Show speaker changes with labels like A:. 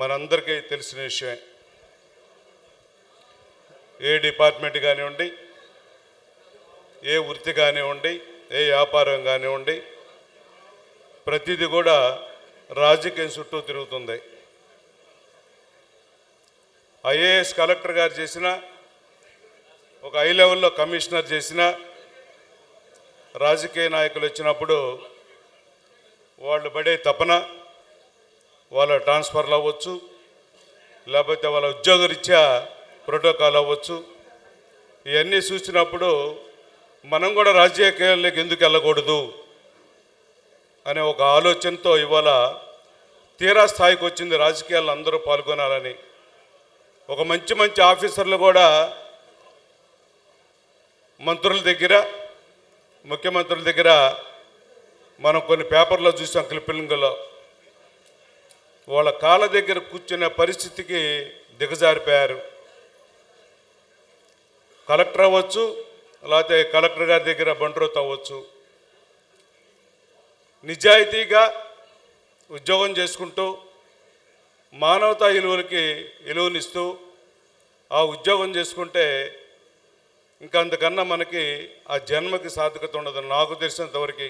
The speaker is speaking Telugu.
A: మనందరికీ తెలిసిన విషయమే. ఏ డిపార్ట్మెంట్ కానివ్వండి ఏ వృత్తి కానివ్వండి ఏ వ్యాపారం కానివ్వండి ప్రతిదీ కూడా రాజకీయం చుట్టూ తిరుగుతుంది. ఐఏఎస్ కలెక్టర్ గారు చేసిన ఒక హై లెవెల్లో కమిషనర్ చేసిన రాజకీయ నాయకులు వచ్చినప్పుడు వాళ్ళు పడే తపన వాళ్ళ ట్రాన్స్ఫర్లు అవ్వచ్చు లేకపోతే వాళ్ళ ఉద్యోగరీత్యా ప్రోటోకాల్ అవ్వచ్చు. ఇవన్నీ చూసినప్పుడు మనం కూడా రాజకీయాల్లోకి ఎందుకు వెళ్ళకూడదు అనే ఒక ఆలోచనతో ఇవాళ తీరా స్థాయికి వచ్చింది రాజకీయాల్లో అందరూ పాల్గొనాలని. ఒక మంచి మంచి ఆఫీసర్లు కూడా మంత్రుల దగ్గర ముఖ్యమంత్రుల దగ్గర మనం కొన్ని పేపర్లో చూసాం క్లిప్పింగ్లో. వాళ్ళ కాళ్ళ దగ్గర కూర్చునే పరిస్థితికి దిగజారిపోయారు. కలెక్టర్ అవ్వచ్చు లేకపోతే కలెక్టర్ గారి దగ్గర బండ్రోత్ అవ్వచ్చు. నిజాయితీగా ఉద్యోగం చేసుకుంటూ మానవతా విలువలకి విలువనిస్తూ ఆ ఉద్యోగం చేసుకుంటే ఇంకా అంతకన్నా మనకి ఆ జన్మకి సార్థకత ఉండదు. నాకు తెలిసినంతవరకు